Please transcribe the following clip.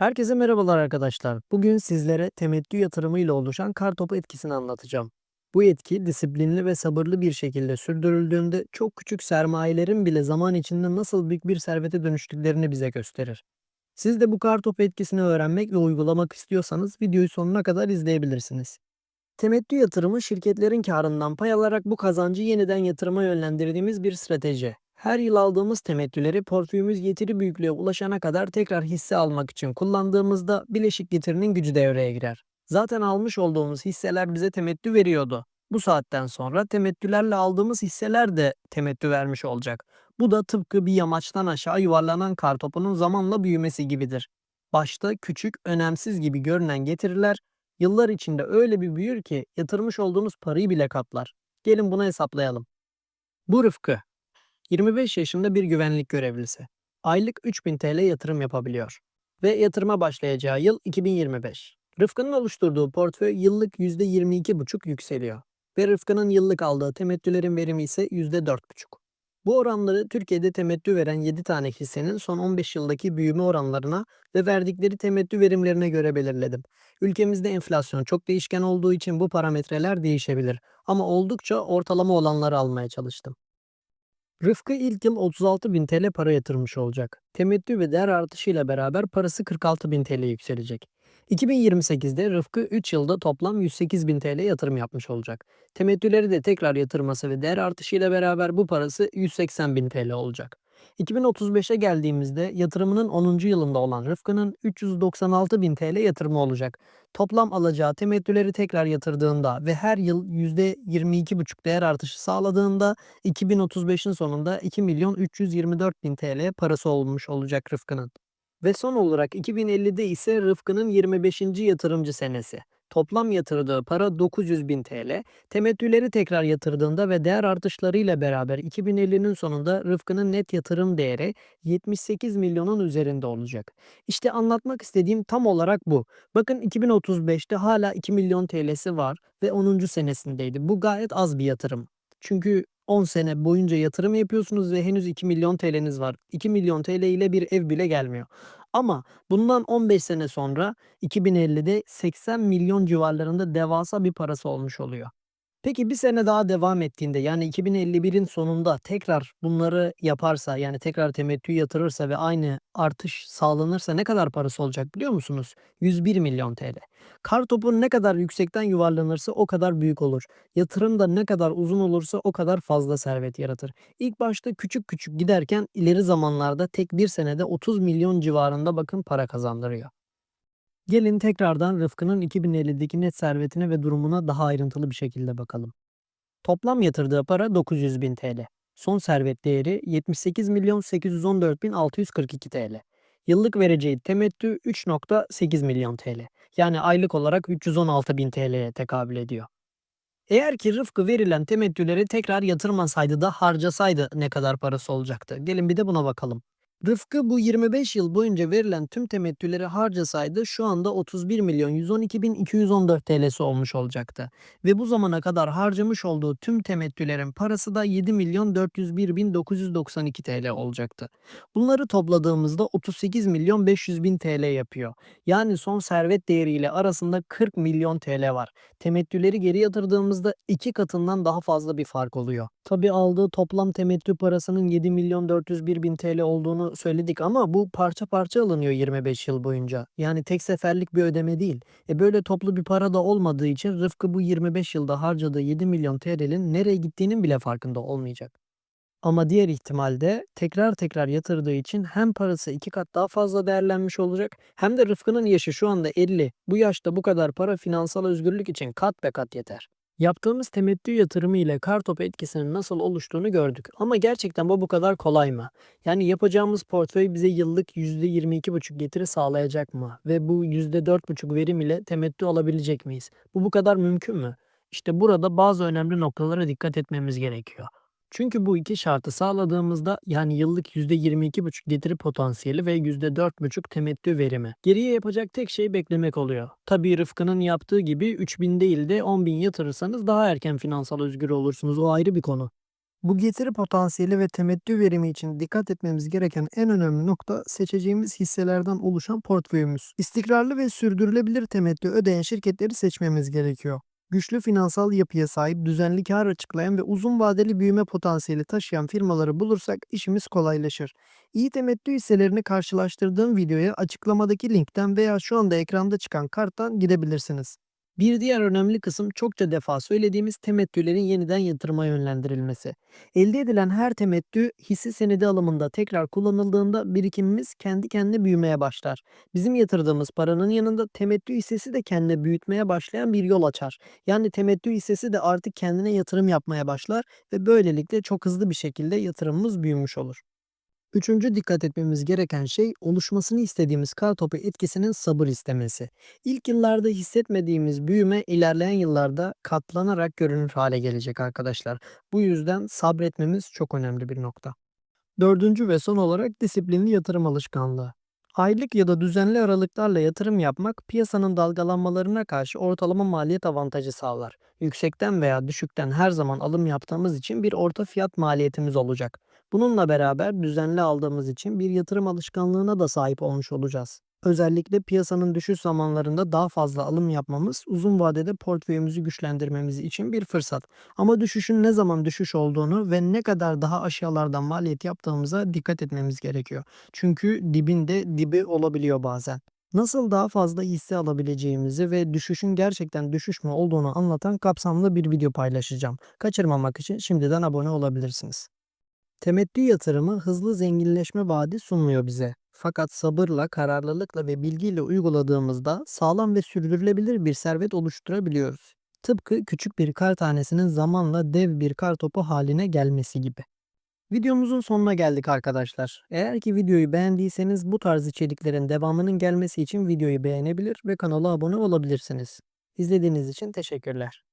Herkese merhabalar arkadaşlar. Bugün sizlere temettü yatırımı ile oluşan kartopu etkisini anlatacağım. Bu etki disiplinli ve sabırlı bir şekilde sürdürüldüğünde çok küçük sermayelerin bile zaman içinde nasıl büyük bir servete dönüştüklerini bize gösterir. Siz de bu kartopu etkisini öğrenmek ve uygulamak istiyorsanız videoyu sonuna kadar izleyebilirsiniz. Temettü yatırımı şirketlerin karından pay alarak bu kazancı yeniden yatırıma yönlendirdiğimiz bir strateji. Her yıl aldığımız temettüleri portföyümüz getiri büyüklüğe ulaşana kadar tekrar hisse almak için kullandığımızda bileşik getirinin gücü devreye girer. Zaten almış olduğumuz hisseler bize temettü veriyordu. Bu saatten sonra temettülerle aldığımız hisseler de temettü vermiş olacak. Bu da tıpkı bir yamaçtan aşağı yuvarlanan kartopunun zamanla büyümesi gibidir. Başta küçük, önemsiz gibi görünen getiriler Yıllar içinde öyle bir büyür ki yatırmış olduğunuz parayı bile katlar. Gelin bunu hesaplayalım. Bu Rıfkı. 25 yaşında bir güvenlik görevlisi. Aylık 3000 TL yatırım yapabiliyor. Ve yatırıma başlayacağı yıl 2025. Rıfkı'nın oluşturduğu portföy yıllık %22,5 yükseliyor. Ve Rıfkı'nın yıllık aldığı temettülerin verimi ise %4,5. Bu oranları Türkiye'de temettü veren 7 tane hissenin son 15 yıldaki büyüme oranlarına ve verdikleri temettü verimlerine göre belirledim. Ülkemizde enflasyon çok değişken olduğu için bu parametreler değişebilir ama oldukça ortalama olanları almaya çalıştım. Rıfkı ilk yıl 36.000 TL para yatırmış olacak. Temettü ve değer artışıyla beraber parası 46.000 TL yükselecek. 2028'de Rıfkı 3 yılda toplam 108.000 TL yatırım yapmış olacak. Temettüleri de tekrar yatırması ve değer artışıyla beraber bu parası 180.000 TL olacak. 2035'e geldiğimizde yatırımının 10. yılında olan Rıfkı'nın 396.000 TL yatırımı olacak. Toplam alacağı temettüleri tekrar yatırdığında ve her yıl %22,5 değer artışı sağladığında 2035'in sonunda 2 milyon 324 bin TL parası olmuş olacak Rıfkı'nın. Ve son olarak 2050'de ise Rıfkı'nın 25. yatırımcı senesi. Toplam yatırdığı para 900 bin TL. Temettüleri tekrar yatırdığında ve değer artışlarıyla beraber 2050'nin sonunda Rıfkı'nın net yatırım değeri 78 milyonun üzerinde olacak. İşte anlatmak istediğim tam olarak bu. Bakın 2035'te hala 2 milyon TL'si var ve 10. senesindeydi. Bu gayet az bir yatırım. Çünkü 10 sene boyunca yatırım yapıyorsunuz ve henüz 2 milyon TL'niz var. 2 milyon TL ile bir ev bile gelmiyor. Ama bundan 15 sene sonra 2050'de 80 milyon civarlarında devasa bir parası olmuş oluyor. Peki bir sene daha devam ettiğinde yani 2051'in sonunda tekrar bunları yaparsa yani tekrar temettü yatırırsa ve aynı artış sağlanırsa ne kadar parası olacak biliyor musunuz? 101 milyon TL. Kartopu ne kadar yüksekten yuvarlanırsa o kadar büyük olur. Yatırım da ne kadar uzun olursa o kadar fazla servet yaratır. İlk başta küçük küçük giderken ileri zamanlarda tek bir senede 30 milyon civarında bakın para kazandırıyor. Gelin tekrardan Rıfkı'nın 2050'deki net servetine ve durumuna daha ayrıntılı bir şekilde bakalım. Toplam yatırdığı para 900 bin TL. Son servet değeri 78 milyon 814 bin 642 TL. Yıllık vereceği temettü 3.8 milyon TL. Yani aylık olarak 316 bin TL'ye tekabül ediyor. Eğer ki Rıfkı verilen temettüleri tekrar yatırmasaydı da harcasaydı ne kadar parası olacaktı? Gelin bir de buna bakalım. Rıfkı bu 25 yıl boyunca verilen tüm temettüleri harcasaydı şu anda 31 milyon 112 bin 214 TL'si olmuş olacaktı. Ve bu zamana kadar harcamış olduğu tüm temettülerin parası da 7 milyon 401 bin 992 TL olacaktı. Bunları topladığımızda 38 milyon 500 bin TL yapıyor. Yani son servet değeriyle arasında 40 milyon TL var. Temettüleri geri yatırdığımızda iki katından daha fazla bir fark oluyor. Tabi aldığı toplam temettü parasının 7 milyon 401 bin TL söyledik ama bu parça parça alınıyor 25 yıl boyunca. Yani tek seferlik bir ödeme değil. E böyle toplu bir para da olmadığı için Rıfkı bu 25 yılda harcadığı 7 milyon TL'nin nereye gittiğinin bile farkında olmayacak. Ama diğer ihtimalde tekrar tekrar yatırdığı için hem parası iki kat daha fazla değerlenmiş olacak hem de Rıfkı'nın yaşı şu anda 50. Bu yaşta bu kadar para finansal özgürlük için kat be kat yeter. Yaptığımız temettü yatırımı ile kartopu etkisinin nasıl oluştuğunu gördük. Ama gerçekten bu bu kadar kolay mı? Yani yapacağımız portföy bize yıllık %22,5 getiri sağlayacak mı? Ve bu %4,5 verim ile temettü alabilecek miyiz? Bu bu kadar mümkün mü? İşte burada bazı önemli noktalara dikkat etmemiz gerekiyor. Çünkü bu iki şartı sağladığımızda yani yıllık %22,5 getiri potansiyeli ve %4,5 temettü verimi. Geriye yapacak tek şey beklemek oluyor. Tabii Rıfkı'nın yaptığı gibi 3000 değil de 10.000 yatırırsanız daha erken finansal özgür olursunuz. O ayrı bir konu. Bu getiri potansiyeli ve temettü verimi için dikkat etmemiz gereken en önemli nokta seçeceğimiz hisselerden oluşan portföyümüz. İstikrarlı ve sürdürülebilir temettü ödeyen şirketleri seçmemiz gerekiyor. Güçlü finansal yapıya sahip, düzenli kar açıklayan ve uzun vadeli büyüme potansiyeli taşıyan firmaları bulursak işimiz kolaylaşır. İyi temettü hisselerini karşılaştırdığım videoya açıklamadaki linkten veya şu anda ekranda çıkan karttan gidebilirsiniz. Bir diğer önemli kısım çokça defa söylediğimiz temettülerin yeniden yatırıma yönlendirilmesi. Elde edilen her temettü hisse senedi alımında tekrar kullanıldığında birikimimiz kendi kendine büyümeye başlar. Bizim yatırdığımız paranın yanında temettü hissesi de kendine büyütmeye başlayan bir yol açar. Yani temettü hissesi de artık kendine yatırım yapmaya başlar ve böylelikle çok hızlı bir şekilde yatırımımız büyümüş olur. Üçüncü dikkat etmemiz gereken şey oluşmasını istediğimiz kar topu etkisinin sabır istemesi. İlk yıllarda hissetmediğimiz büyüme ilerleyen yıllarda katlanarak görünür hale gelecek arkadaşlar. Bu yüzden sabretmemiz çok önemli bir nokta. Dördüncü ve son olarak disiplinli yatırım alışkanlığı. Aylık ya da düzenli aralıklarla yatırım yapmak piyasanın dalgalanmalarına karşı ortalama maliyet avantajı sağlar. Yüksekten veya düşükten her zaman alım yaptığımız için bir orta fiyat maliyetimiz olacak. Bununla beraber düzenli aldığımız için bir yatırım alışkanlığına da sahip olmuş olacağız. Özellikle piyasanın düşüş zamanlarında daha fazla alım yapmamız uzun vadede portföyümüzü güçlendirmemiz için bir fırsat. Ama düşüşün ne zaman düşüş olduğunu ve ne kadar daha aşağılardan maliyet yaptığımıza dikkat etmemiz gerekiyor. Çünkü dibinde dibi olabiliyor bazen. Nasıl daha fazla hisse alabileceğimizi ve düşüşün gerçekten düşüş mü olduğunu anlatan kapsamlı bir video paylaşacağım. Kaçırmamak için şimdiden abone olabilirsiniz. Temettü yatırımı hızlı zenginleşme vaadi sunmuyor bize. Fakat sabırla, kararlılıkla ve bilgiyle uyguladığımızda sağlam ve sürdürülebilir bir servet oluşturabiliyoruz. Tıpkı küçük bir kar tanesinin zamanla dev bir kar topu haline gelmesi gibi. Videomuzun sonuna geldik arkadaşlar. Eğer ki videoyu beğendiyseniz bu tarz içeriklerin devamının gelmesi için videoyu beğenebilir ve kanala abone olabilirsiniz. İzlediğiniz için teşekkürler.